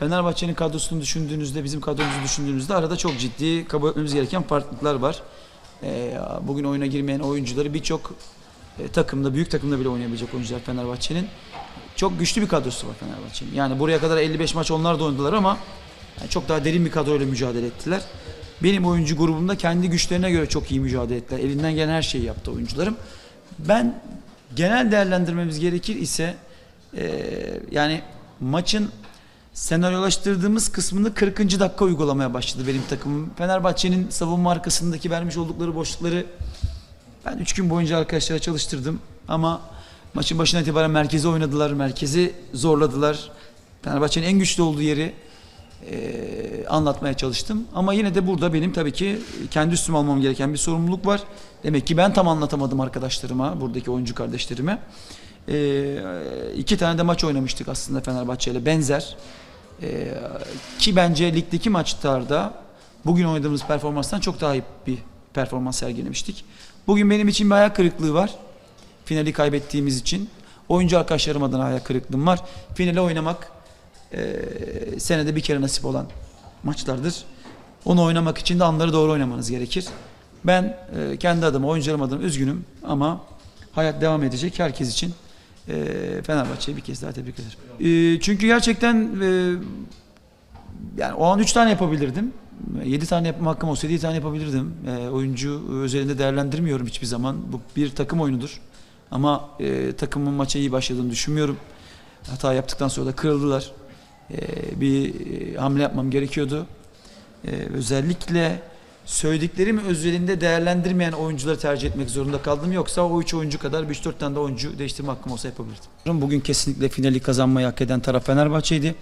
Fenerbahçe'nin kadrosunu düşündüğünüzde, bizim kadromuzu düşündüğünüzde arada çok ciddi kabul etmemiz gereken farklılıklar var. Ee, bugün oyuna girmeyen oyuncuları birçok e, takımda, büyük takımda bile oynayabilecek oyuncular Fenerbahçe'nin. Çok güçlü bir kadrosu var Fenerbahçe'nin. Yani buraya kadar 55 maç onlar da oynadılar ama çok daha derin bir kadroyla mücadele ettiler. Benim oyuncu grubumda kendi güçlerine göre çok iyi mücadele ettiler. Elinden gelen her şeyi yaptı oyuncularım. Ben genel değerlendirmemiz gerekir ise e, yani maçın senaryolaştırdığımız kısmını 40. dakika uygulamaya başladı benim takımım. Fenerbahçe'nin savunma arkasındaki vermiş oldukları boşlukları ben 3 gün boyunca arkadaşlara çalıştırdım ama maçın başına itibaren merkeze oynadılar, merkezi zorladılar. Fenerbahçe'nin en güçlü olduğu yeri e, anlatmaya çalıştım. Ama yine de burada benim tabii ki kendi üstüme almam gereken bir sorumluluk var. Demek ki ben tam anlatamadım arkadaşlarıma, buradaki oyuncu kardeşlerime. E, iki tane de maç oynamıştık aslında Fenerbahçe ile benzer. E, ki bence ligdeki maçlarda bugün oynadığımız performanstan çok daha iyi bir performans sergilemiştik. Bugün benim için bir ayak kırıklığı var. Finali kaybettiğimiz için. Oyuncu arkadaşlarım adına ayak kırıklığım var. Finale oynamak e, senede bir kere nasip olan maçlardır. Onu oynamak için de anları doğru oynamanız gerekir. Ben e, kendi adıma, oyuncularım adına üzgünüm ama hayat devam edecek herkes için. E, Fenerbahçe'yi bir kez daha tebrik ederim. E, çünkü gerçekten e, yani o an 3 tane yapabilirdim. 7 tane yapma hakkım olsa 7 tane yapabilirdim. E, oyuncu özelinde değerlendirmiyorum hiçbir zaman. Bu bir takım oyunudur. Ama e, takımın maça iyi başladığını düşünmüyorum. Hata yaptıktan sonra da kırıldılar. E, bir hamle yapmam gerekiyordu. E, özellikle söylediklerim özelinde değerlendirmeyen oyuncuları tercih etmek zorunda kaldım. Yoksa o 3 oyuncu kadar 3-4 tane de oyuncu değiştirme hakkım olsa yapabilirdim. Bugün kesinlikle finali kazanmayı hak eden taraf Fenerbahçe'ydi.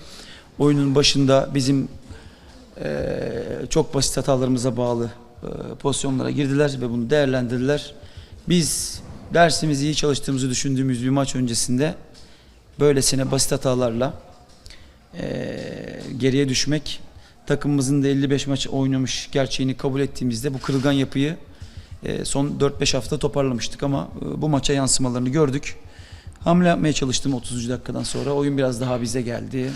Oyunun başında bizim ee, çok basit hatalarımıza bağlı e, pozisyonlara girdiler ve bunu değerlendirdiler. Biz dersimizi iyi çalıştığımızı düşündüğümüz bir maç öncesinde böylesine basit hatalarla e, geriye düşmek takımımızın da 55 maç oynamış gerçeğini kabul ettiğimizde bu kırılgan yapıyı e, son 4-5 hafta toparlamıştık ama e, bu maça yansımalarını gördük. Hamle yapmaya çalıştım 30. dakikadan sonra. Oyun biraz daha bize geldi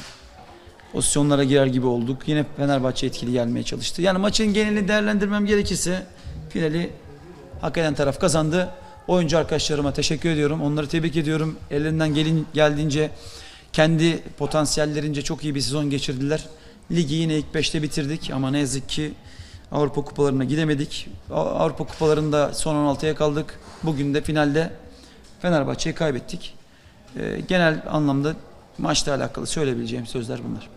pozisyonlara girer gibi olduk. Yine Fenerbahçe etkili gelmeye çalıştı. Yani maçın genelini değerlendirmem gerekirse finali hak eden taraf kazandı. Oyuncu arkadaşlarıma teşekkür ediyorum. Onları tebrik ediyorum. Ellerinden gelin, geldiğince kendi potansiyellerince çok iyi bir sezon geçirdiler. Ligi yine ilk 5'te bitirdik ama ne yazık ki Avrupa kupalarına gidemedik. Avrupa kupalarında son 16'ya kaldık. Bugün de finalde Fenerbahçe'yi kaybettik. Ee, genel anlamda maçla alakalı söyleyebileceğim sözler bunlar.